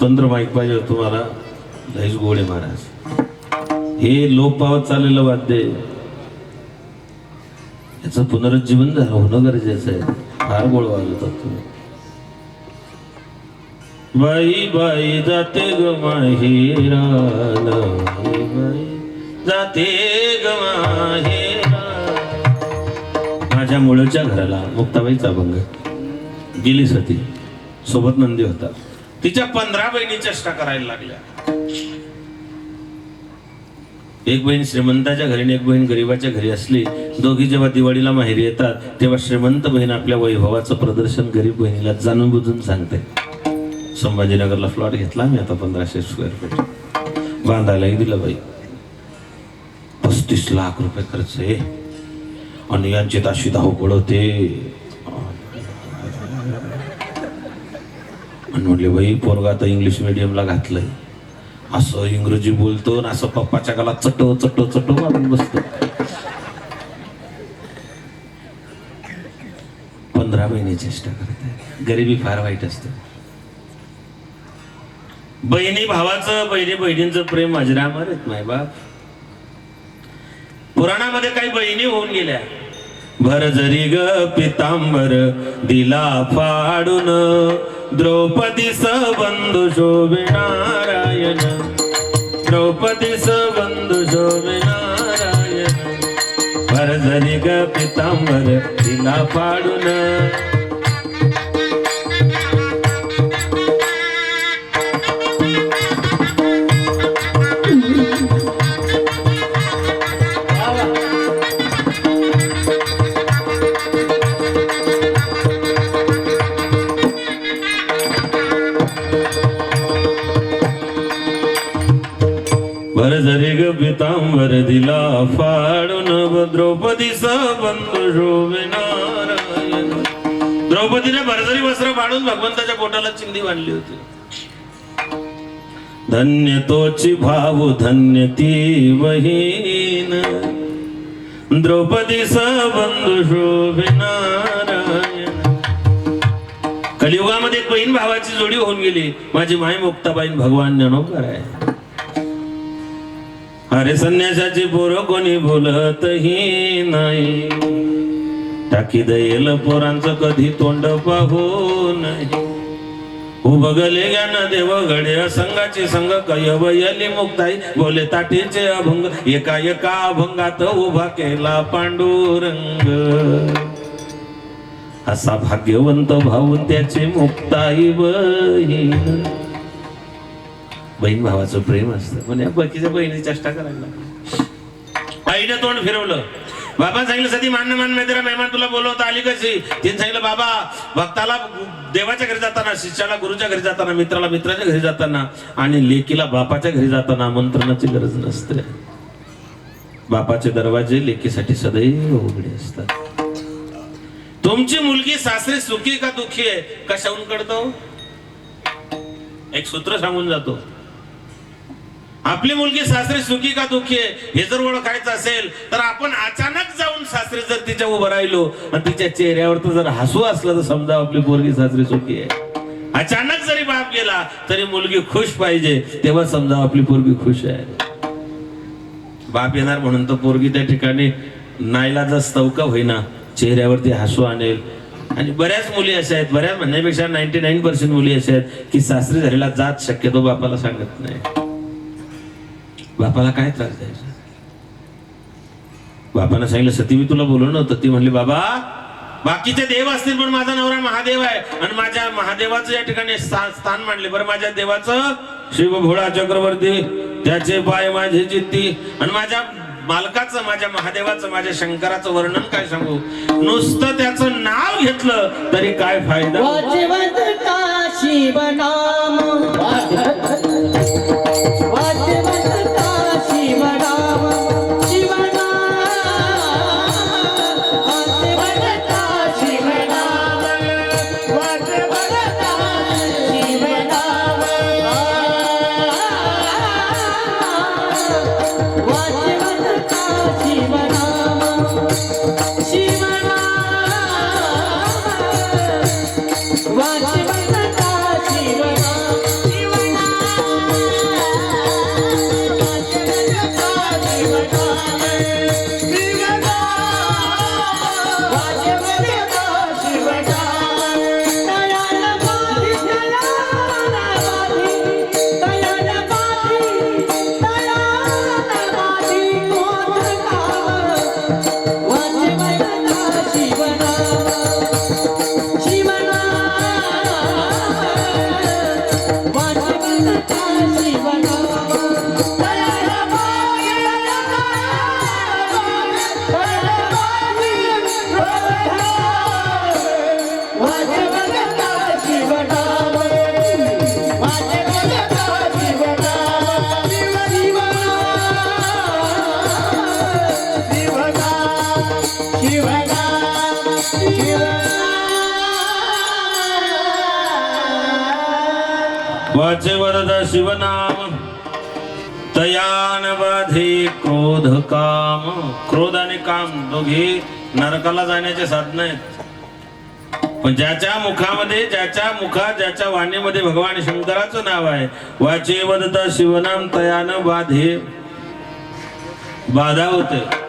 स्वतंत्र माहीत पाहिजे तुम्हाला. लईच गोडे महाराज. हे लोप पावत चाललेलं वाद्य याचं पुनरुज्जीवन होणं गरजेचं आहे. फार गोळ वाजवतात तुम्ही. बाई बाई जाते ग माहेराला. बाई जाते ग माहेराला. माझ्या मुळच्या घराला मुक्ताबाईचा अभंग. गेली सती. सोबत नंदी होता. तिच्या पंधरा बहिणी चेष्टा करायला लागल्या. एक बहीण श्रीमंताच्या घरी आणि एक बहीण गरीबाच्या घरी असली दोघी जेव्हा दिवाळीला माहेरी येतात तेव्हा श्रीमंत बहीण आपल्या वैभवाचं प्रदर्शन गरीब बहिणीला जाणून बुजून सांगते. संभाजीनगरला फ्लॉट घेतला मी आता पंधराशे स्क्वेअर फीट बांधायलाही दिलं बाई. पस्तीस लाख रुपये खर्च आहे. आणि यांची अशी धावपळ होते. आणि म्हणले बाई पोरगा आता इंग्लिश मिडियमला घातलंय. असं इंग्रजी बोलतो आणि असं पप्पाच्या गाला चटो चटो चटो मारून बसतो. पंधरा महिने चेष्टा करत आहे गरिबी फार वाईट असते. बहिणी भावाचं बहिणी बहिणींचं प्रेम अजरामर आहेत मायबाप. पुराणामध्ये काही बहिणी होऊन गेल्या. भर जरी ग पितांबर दिला फाडून द्रौपदी बंधू शोभिनारायण द्रौपदी बंधू शोभिनारायण भर जरी ग पितांबर दिला फाडून जरी दिला फाडून द्रौपदी बंधू शोभिनारायण. द्रौपदीने भरजरी वस्त्र फाडून भगवंताच्या पोटाला चिंदी बांधली होती. धन्य तोची भाऊ धन्य ती बहीण. द्रौपदी बंधू शोभिनारायण. कलियुगामध्ये बहीण भावाची जोडी होऊन गेली. माझी माय मुक्ताबाईन भगवान ज्ञानोबर आहे. अरे संन्यासाची पोरं कोणी बोलतही नाही. टाकी दयेल पोरांचं कधी तोंड पाहू नाही. उभगले ज्ञान देव घडे संघाची संघ कयवयली मुक्ताई. बोले ताटीचे अभंग एका एका अभंगात उभा केला पांडुरंग. असा भाग्यवंत भाऊ त्याची मुक्ताई बहीण. बहीण भावाचं प्रेम असतं. म्हणजे बाकीच्या बहिणी चेष्टा करायला लागल्या. आईने तोंड फिरवलं. बाबा सांगितलं सती मान्य मान मेहरा मेहमान तुला बोलवता आली कशी? तिने सांगितलं बाबा भक्ताला देवाच्या घरी जाताना शिष्याला गुरुच्या घरी जाताना मित्राला मित्राच्या घरी जाताना आणि लेकीला बापाच्या घरी जाताना आमंत्रणाची गरज नसते. बापाचे दरवाजे लेकीसाठी सदैव उघडे असतात. तुमची मुलगी सासरी सुखी का दुखी आहे? कशाहून कळतो हो? एक सूत्र सांगून जातो. आपली मुलगी सासरी सुखी का दुखी आहे हे जर ओळखायचं असेल तर आपण अचानक जाऊन सासरी जर तिच्या उभं राहिलो आणि तिच्या चेहऱ्यावर तर जर हसू असलं तर समजा आपली पोरगी सासरी सुखी आहे. अचानक जरी बाप गेला तरी मुलगी खुश पाहिजे तेव्हा समजा आपली पोरगी खुश आहे. बाप येणार म्हणून तर पोरगी त्या ठिकाणी नाईलाचा स्तवका होईना चेहऱ्यावरती हसू आणेल. आणि बऱ्याच मुली अशा आहेत बऱ्याच म्हणण्यापेक्षा नाईन्टी नाईन पर्सेंट मुली अशा आहेत की सासरी झालेला जात शक्यतो बापाला सांगत नाही. बापाला काय त्रास द्यायचा? बापानं सांगितलं सती मी तुला बोलवलं नव्हतं. ती म्हणली बाबा बाकीचे देव असतील पण माझा नवरा महादेव आहे. आणि माझ्या महादेवाचं या ठिकाणी स्था- स्थान मांडले. बरं माझ्या देवाचं शिव भोळा चक्रवर्ती त्याचे पाय माझे चित्ती. आणि माझ्या मालकाचं माझ्या महादेवाचं माझ्या शंकराचं वर्णन काय सांगू? नुसतं त्याचं नाव घेतलं तरी काय फायदा? क्रोध काम क्रोध आणि काम दोघे नरकाला जाण्याचे साधन आहेत. पण ज्याच्या मुखामध्ये ज्याच्या मुखात ज्याच्या वाणीमध्ये भगवान शंकराचं नाव आहे वाचे वदता शिवनाम तयान बाधे बाधा होते.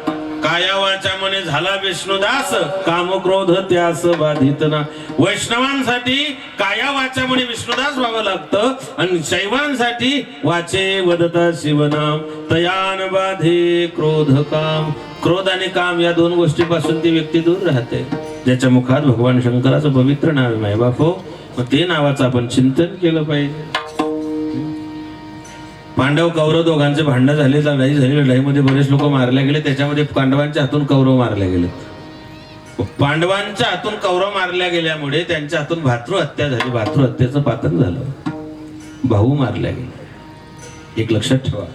काया मने झाला विष्णुदास काम क्रोध त्यास बाधित ना. वैष्णवांसाठी काया मने विष्णुदास व्हावं लागतं आणि शैवांसाठी वाचे वदता शिवनाम. तयान बाधे क्रोध काम. क्रोध आणि काम या दोन गोष्टीपासून ती व्यक्ती दूर राहते. ज्याच्या मुखात भगवान शंकराचं पवित्र नाव आहे बापो मग ते नावाचं आपण चिंतन केलं पाहिजे. पांडव कौरव दोघांचे भांडण झाले लढाई झाली लढाईमध्ये बरेच लोक मारले गेले. त्याच्यामध्ये पांडवांच्या हातून कौरव मारले गेले. पांडवांच्या हातून कौरव मारल्या गेल्यामुळे त्यांच्या हातून भातृहत्या झाली. भातृहत्याचं पातन झालं. भाऊ मारल्या गेले एक लक्षात ठेवा.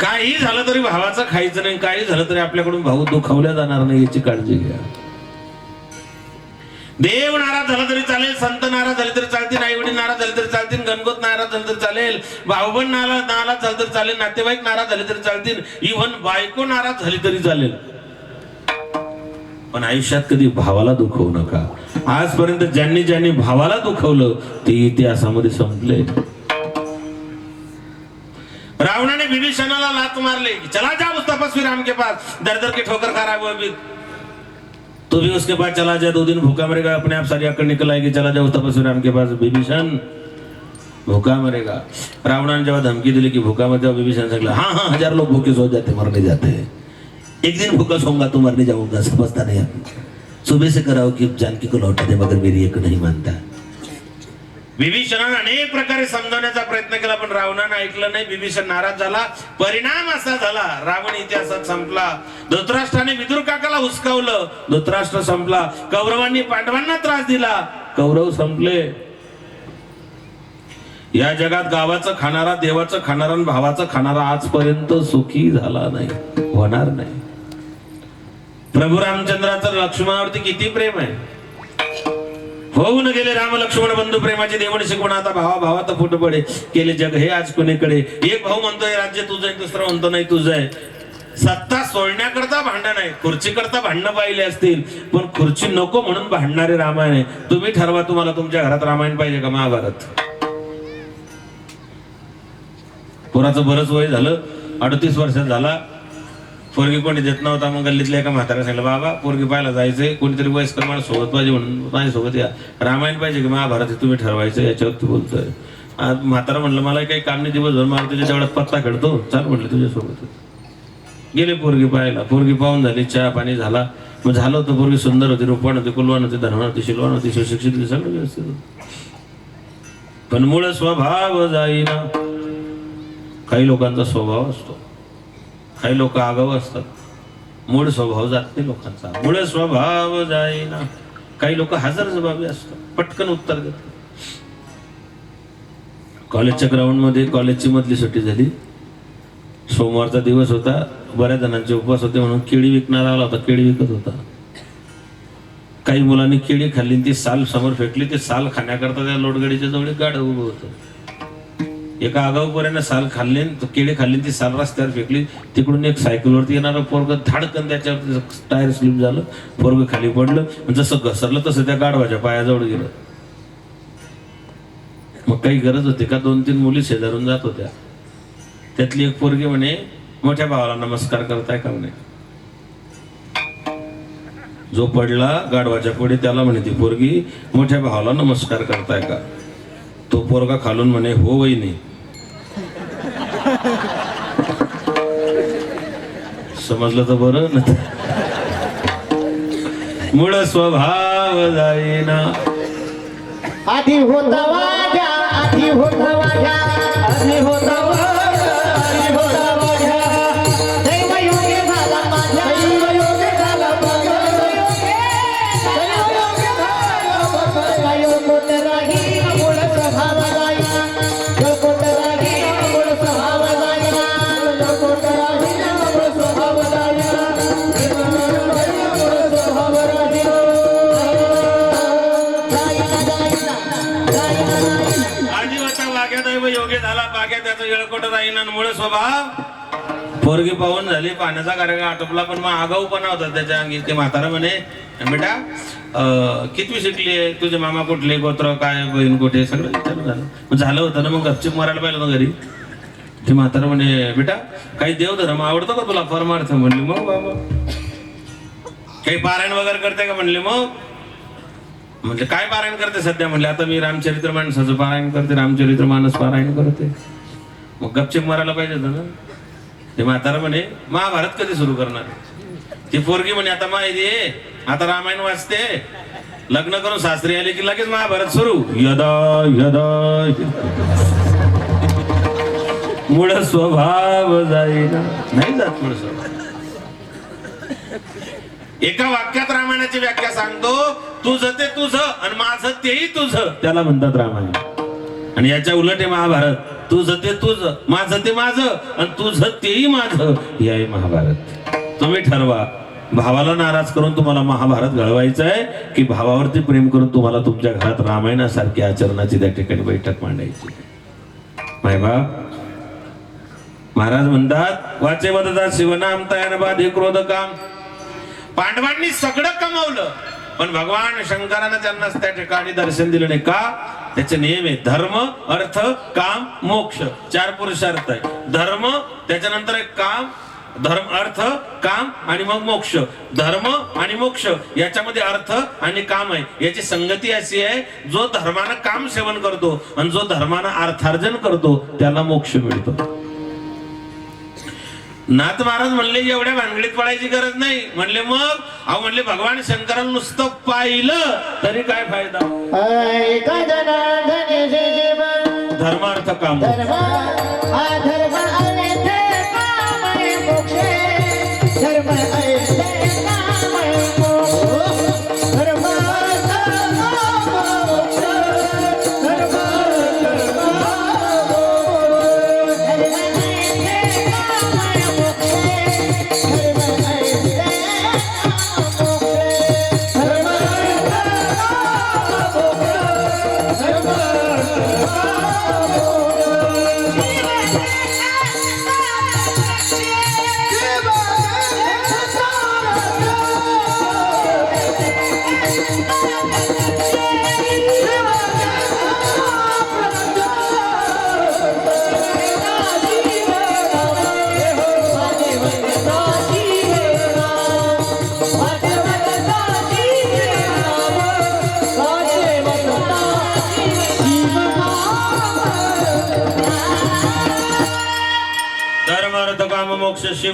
काही झालं तरी भावाचं खायचं नाही. काही झालं तरी आपल्याकडून भाऊ दुखावल्या जाणार नाही याची काळजी घ्या. देव नाराज झाला तरी चालेल संत नाराज झाले तरी चालतील आई वडील नाराज झाले तरी चालतील गणगोत नाराज झाले तरी चालेल भाऊबंद नाराज नाराज झाले तरी चालेल नातेवाईक नाराज झाले तरी चालतील इव्हन बायको नाराज झाली तरी चालेल. पण आयुष्यात कधी भावाला दुखवू नका. आजपर्यंत ज्यांनी ज्यांनी भावाला दुखवलं ते इतिहासामध्ये संपले. रावणाने विभीषणाला लात मारले. चला जा उस राम के पास. दर दर की ठोकर खराब तो भी उसके पास चला जाए दो दिन भूखा मरेगा, अपने आप सारी अकड़ निकल आएगी, चला जाओ तपस्वी राम के पास, विभीषण। भूखा मरेगा। रावणाने जेव्हा धमकी दिली की भूखा मर जाओ, विभीषण सांगला हाँ हाँ हज़ार लोग भूखे सो जाते, मरने जाते हैं। एक दिन भूखा सोऊँगा तो मरने जाऊँगा, समझता नहीं। सुबह से कराओ कि जानकी को लौटा दे मगर मेरी एक नहीं मानता। विभीषणाने अनेक प्रकारे समजवण्याचा प्रयत्न केला पण रावणानं ऐकलं नाही विभीषण नाराज झाला. परिणाम असा झाला रावण इतिहासात संपला. धृतराष्ट्राने विदुर काकाला हुसकावलं. धृतराष्ट्र संपला. कौरवांनी पांडवांना त्रास दिला. कौरव संपले. या जगात गावाचं खाणारा देवाचं खाणारा आणि भावाचं खाणारा आजपर्यंत सुखी झाला नाही होणार नाही. प्रभू रामचंद्राचं लक्ष्मणावरती किती प्रेम आहे? होऊन गेले राम लक्ष्मण बंधू प्रेमाचे देवण शिकवण आता भावा भावात फुट पडे केले जग. हे आज कुणीकडे? एक भाऊ म्हणतोय राज्य तुझं आहे दुसरं म्हणतो नाही तुझं आहे. सत्ता सोडण्याकरता भांडण आहे खुर्ची करता भांडणं पाहिले असतील. पण खुर्ची नको म्हणून भांडणारे रामायण आहे. तुम्ही ठरवा तुम्हाला तुमच्या घरात रामायण पाहिजे का? महाभारत. पोराचं बरंच वय झालं. अडतीस वर्षात झाला. पोरगी कोणी देत नव्हता मग गल्लीतल्या एका म्हाताऱ्या सांगितलं बाबा पोरगी पाहायला जायचंय कोणीतरी वयस्कर मला सोबत पाहिजे म्हणून माझ्यासोबत या. रामायण पाहिजे की महाभारत हे तुम्ही ठरवायचं याच्यावरती बोलतोय. आज म्हातारा म्हणलं मला काही काम नाही दिवसभर मला तुझ्या तेवढ्यात पत्ता खेळतो चाल म्हटलं तुझ्यासोबत. गेले पोरगी पाहायला. पोरगी पाहून झाली चहा पाणी झाला. मग झालं होतं पोरगी सुंदर होती रूपवान होती कुलवान होती धनवान होती शिलवान होती सुशिक्षित होती सगळं व्यवस्थित होतं. पण मूळ स्वभाव जाईना. काही लोकांचा स्वभाव असतो. काही लोक आगाऊ असतात. मूळ स्वभाव जात नाही लोकांचा. मूळ स्वभाव जाईना. काही लोक हजर जबाबी असतात. पटकन उत्तर देतात. कॉलेजच्या ग्राउंडमध्ये कॉलेजची मधली सुट्टी झाली. सोमवारचा दिवस होता. बऱ्याच जणांचे उपवास होते म्हणून केळी विकणारा आला होता. केळी विकत होता. काही मुलांनी केळी खाल्ली ती साल समोर फेकली. ते साल खाण्याकरता त्या लोडगडीच्या जवळ गाड उभं होतं. एका आगाऊ साल खाल्ले आणि खाल्ले ती साल रस्त्यावर फेकली. तिकडून एक सायकलवरती येणारा पोरग धाडकन त्याच्यावर टायर स्लिप झालं. पोरग खाली पडलं जसं घसरलं तसं त्या गाढवाच्या पायाजवळ गेलं. मग काही गरज होती का? दोन तीन मुली शेजारून जात होत्या. त्यातली एक पोरगी म्हणे मोठ्या भावाला नमस्कार करताय का? म्हणे. जो पडला गाढवाच्या पुढे त्याला म्हणे ती पोरगी मोठ्या भावाला नमस्कार करताय का? तो पोरगा खालून म्हणे हो वहिनी. समजलं तर बरं ना मूळ स्वभाव जाईना. आधी होता वाजा आधी होता वाजा आधी होता येळकोट राहीन स्वभाव. पोरगी पाहून झाली पाण्याचा कार्यक्रम आटोपला पण मग आगाऊपणा होता त्याच्या अंगी ते म्हातारा म्हणे बेटा कितवी शिकली आहे? तुझे मामा कुठले? गोत्र काय? बहीण कुठे? सगळं विचारून झालं. झालं होतं ना मग गपचिप मारायला पाहिलं ना घरी. ते म्हातारा म्हणे बेटा काही देवधर्म आवडतो का तुला? परमार्थ म्हणले मग बाबा. काही पारायण वगैरे करते का? म्हणले मग. म्हणजे काय पारायण करते सध्या? म्हणले आता मी रामचरित्र माणसाचं पारायण करते रामचरित्र मानस पारायण करते. मग गपचेप मारायला पाहिजे होतं ना? ते म्हातारा म्हणे महाभारत कधी सुरू करणार? ती पोरगी म्हणे आता माहिती आहे आता रामायण वाचते. लग्न करून सासरी आले की लगेच महाभारत सुरू. यदा यदा. मुळ स्वभाव जाईना. नाही जात मुळ स्वभाव. एका वाक्यात रामायणाची व्याख्या सांगतो तुझं ते तुझं आणि माझं तेही तुझं. त्याला म्हणतात रामायण. आणि याच्या उलट आहे महाभारत. तुझं ते तुझं माझं ते माझं आणि तुझं तेही माझं हे आहे महाभारत. तुम्ही ठरवा. भावाला नाराज करून तुम्हाला महाभारत घडवायचं आहे की भावावरती प्रेम करून तुम्हाला तुमच्या घरात रामायणासारखी आचरणाची त्या ठिकाणी बैठक मांडायची. माय बाप महाराज म्हणतात वाचे वदतात शिवनाम तयार बाधे क्रोध काम पांडवांनी सगळं कमावलं. पण भगवान शंकरानं त्यांना त्या ठिकाणी दर्शन दिलं नाही का? त्याचे नियम आहे धर्म अर्थ काम मोक्ष. चार पुरुषार्थ आहे धर्म त्याच्यानंतर एक काम धर्म अर्थ काम आणि मग मोक्ष. धर्म आणि मोक्ष याच्यामध्ये अर्थ आणि काम आहे. याची संगती अशी आहे जो धर्मानं काम सेवन करतो आणि जो धर्मानं अर्थार्जन करतो त्याला मोक्ष मिळतो. नाथ महाराज म्हणले एवढ्या भानगडीत पडायची गरज नाही. म्हणले मग? अहो म्हणले भगवान शंकराला नुसतं पाहिलं तरी काय फायदा? धर्मार्थ काम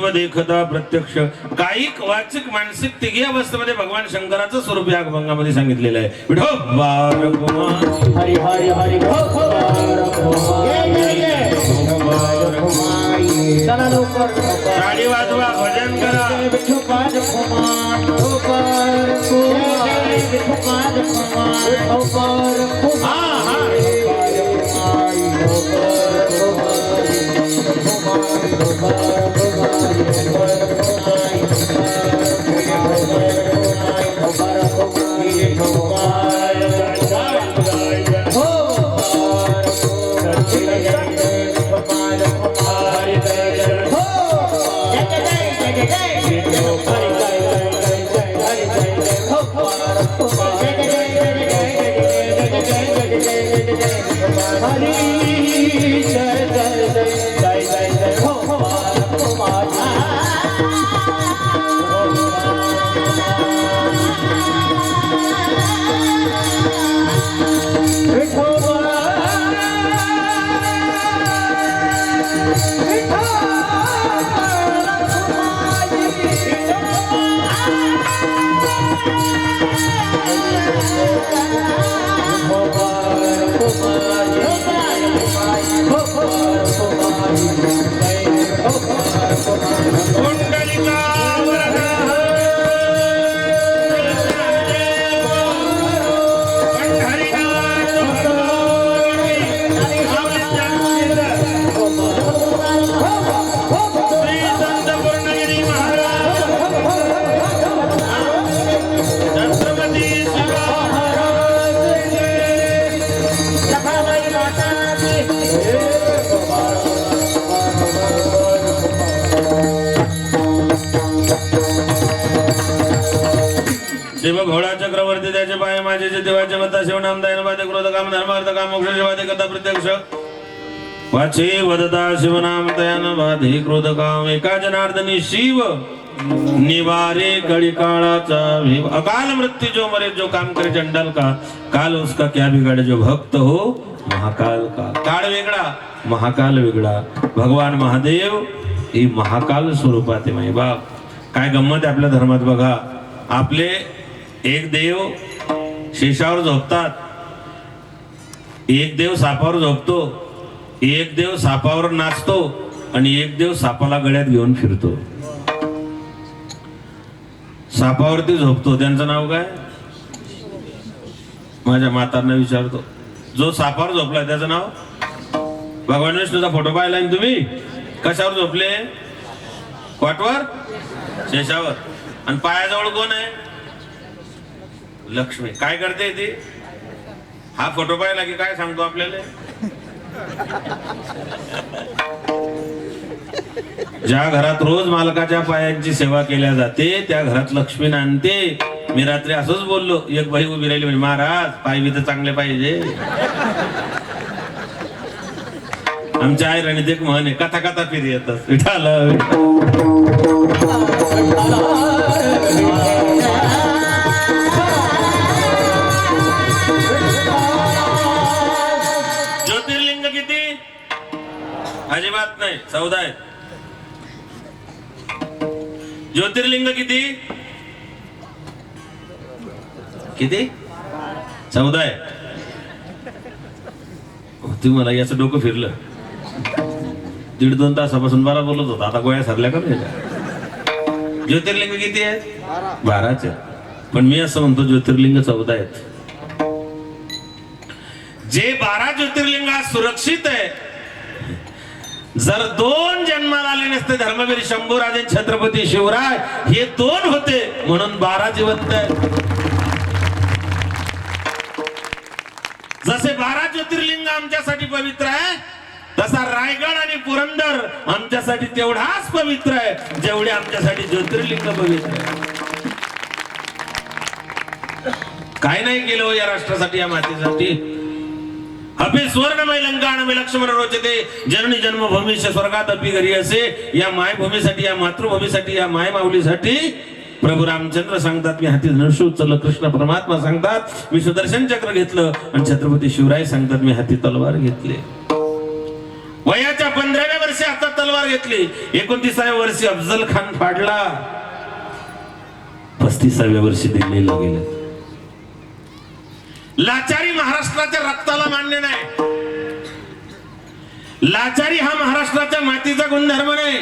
देव देखता प्रत्यक्ष कायिक वाचिक मानसिक तिघी अवस्थेमध्ये भगवान शंकराचं स्वरूप या अभंगामध्ये सांगितलेलं आहे विठो बालकुमार हरी वाजवा भजन करा Oh, देवाचे मता शिवनाम दायन बाधे क्रोध काम धर्मार्थ काम मोक्ष शिवादे कथा प्रत्यक्ष। वाचे वदता शिवनाम तयान बाधे क्रोध काम। एका जनार्दनी शिव निवारे कड़ी काळाचा अकाल मृत्यु जो मरे जो काम करे चंडल का काल उसका क्या बिगाड़े जो भक्त हो महाकाल का। काळ वेगळा महाकाल वेगळा। भगवान महादेव ही महाकाल स्वरूपात आहे माई बाप। काय गंमत आहे आपल्या धर्मात बघा। आपले एक देव शेषावर झोपतात. एक देव सापावर झोपतो. एक देव सापावर नाचतो आणि एक देव सापाला गळ्यात घेऊन फिरतो. सापावरती झोपतो. त्यांचं नाव काय? माझ्या मातांना विचारतो. जो सापावर झोपलाय त्याचं नाव? भगवान विष्णूचा फोटो पाहिलाय ना तुम्ही? कशावर झोपले? क्वाटवर शेषावर. आणि पायाजवळ कोण आहे? लक्ष्मी. काय करते ती? हा फोटो पाहिला की काय सांगतो आपल्याला? ज्या घरात रोज मालकाच्या पायांची सेवा केल्या जाते त्या घरात लक्ष्मी नांदते. मी रात्री असंच बोललो एक बाई उभी राहिली म्हणजे महाराज पाय बी तर चांगले पाहिजे. आमच्या आई राणीत एक म्हण आहे कथा कथा फिरी येतात विठाल अजिबात नाही चौदा आहेत. ज्योतिर्लिंग किती? किती? चौदा आहे. हो, तू मला याचं डोकं फिरलं. दीड दोन तासापासून बारा बोलत होता आता गोळ्या सरल्या का नाही? ज्योतिर्लिंग किती आहेत? बाराच. पण मी असं म्हणतो ज्योतिर्लिंग चौदा आहेत. जे बारा ज्योतिर्लिंग सुरक्षित आहे जर दोन जन्माला आले नसते धर्मवीर शंभूराजे छत्रपती शिवराय हे दोन होते म्हणून बारा जिवंत जसे बारा ज्योतिर्लिंग आमच्यासाठी पवित्र आहे तसा रायगड आणि पुरंदर आमच्यासाठी तेवढाच पवित्र आहे जेवढे आमच्यासाठी ज्योतिर्लिंग पवित्र आहे. काय नाही केलं हो या राष्ट्रासाठी या मातीसाठी. अपि स्वर्णमय लंकाणमय लक्ष्मण रोचते. जननी जन्मभूमी स्वर्गात अपि घरी असे. या मायभूमीसाठी या मातृभूमीसाठी या माय माऊलीसाठी प्रभू रामचंद्र सांगतात मी हाती धनुष उचललं कृष्ण परमात्मा सांगतात. मी सुदर्शन चक्र घेतलं आणि छत्रपती शिवराय सांगतात मी हाती तलवार घेतले. वयाच्या पंधराव्या वर्षी हातात तलवार घेतली. एकोणतीसाव्या वर्षी अफजल खान फाडला. पस्तीसाव्या वर्षी दिल्लीला गेले. लाचारी महाराष्ट्राच्या रक्ताला मान्य नाही. लाचारी हा महाराष्ट्राच्या मातीचा गुणधर्म नाही.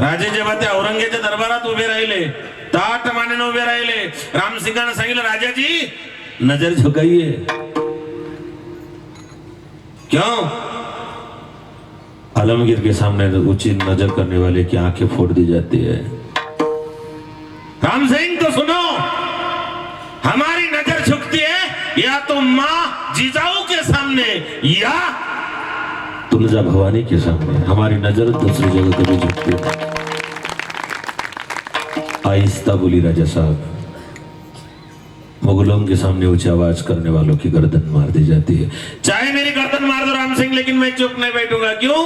राजे जेव्हा ते औरंगेच्या दरबारात उभे राहिले ताट मानेने उभे राहिले रामसिंगाने सांगितलं राजाजी नजर झुकाईये क्यों? आलमगीर के सामने ऊंची नजर करने वाले की आंखें फोड़ दी जाती है। या तो माँ जिजाऊ के सामने, या तुलजा भवानी के सामने। हमारी नज़र दूसरी जगह कभी झुकती है आहिस्ता बोली राजा साहब, मुगलों के सामने ऊँची आवाज़ करने वालों की गर्दन मार दी जाती है। चाहे मेरी गर्दन मार दो राम सिंह, लेकिन मैं चुप नहीं बैठूँगा। क्यों?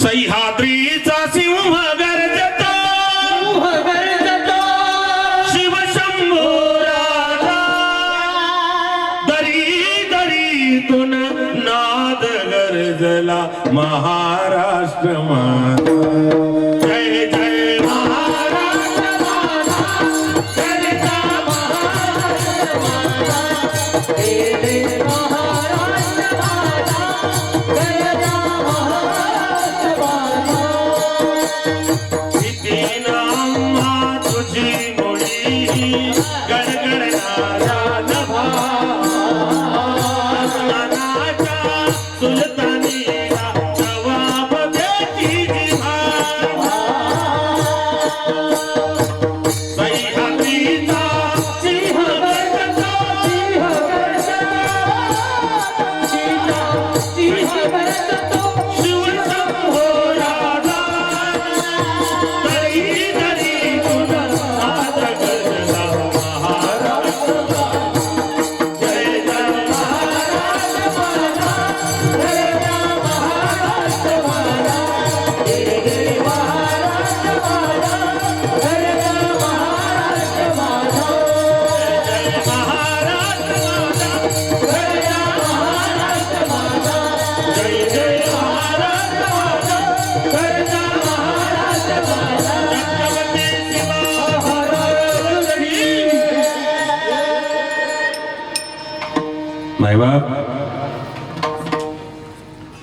सिंह गर्जतो शिवशंभो नाद गरजला महाराष्ट्र माझा.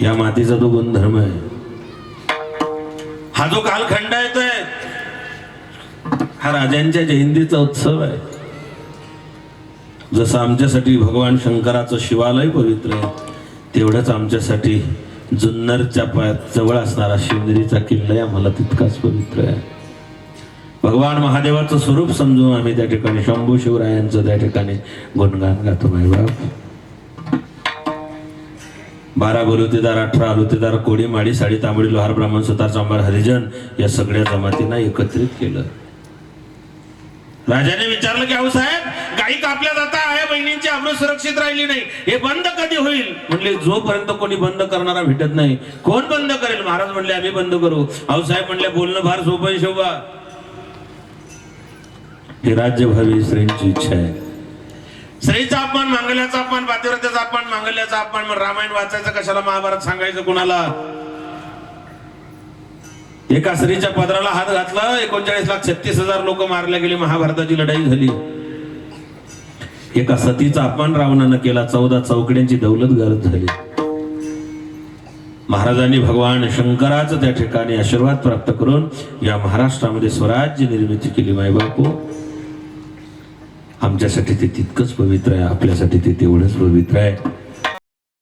या मातीचा तो गुणधर्म आहे. हा जो कालखंड येतोय हा राजांच्या जयंतीचा उत्सव आहे. जसं आमच्यासाठी भगवान शंकराचं शिवालय पवित्र आहे तेवढंच आमच्यासाठी जुन्नरच्या पायात जवळ असणारा शिवनेरीचा किल्ला आम्हाला तितकाच पवित्र आहे. भगवान महादेवाचं स्वरूप समजून आम्ही त्या ठिकाणी शंभू शिवरायांचं त्या ठिकाणी गुणगान गातो मायबाप बारा बलुतेदार अठरा आलुतेदार कोडी माडी साडी तांबडी लोहार ब्राह्मण सुतार चांभार हरिजन या सगळ्या जमातींना एकत्रित केलं. राजाने विचारलं की अहो साहेब गायी कापल्या जाता आहे बहिणींची अमृत सुरक्षित राहिली नाही. हे बंद कधी होईल? म्हणले जोपर्यंत कोणी बंद करणारा भेटत नाही. कोण बंद करेल? महाराज म्हणले आम्ही बंद करू. अहो साहेब म्हणले बोलणं फार सोपं आहे शोभा. हे राज्य व्हावी इच्छा आहे. स्त्रीचा अपमान मांगल्याचा अपमान पातिव्रत्याचा अपमान मांगल्याचा अपमान मग रामायण वाचायचं कशाला महाभारत सांगायचं कुणाला? एका स्त्रीच्या पदराला हात घातला एकोणचाळीस लाख छत्तीस हजार लोक मारले गेले महाभारताची लढाई झाली. एका सतीचा अपमान रावणानं केला चौदा चौकड्यांची दौलत गरज झाली. महाराजांनी भगवान शंकराचं त्या ठिकाणी आशीर्वाद प्राप्त करून या महाराष्ट्रामध्ये स्वराज्य निर्मिती केली मायबापू. आमच्यासाठी ते तितकंच पवित्र आहे आपल्यासाठी ते तेवढंच पवित्र आहे.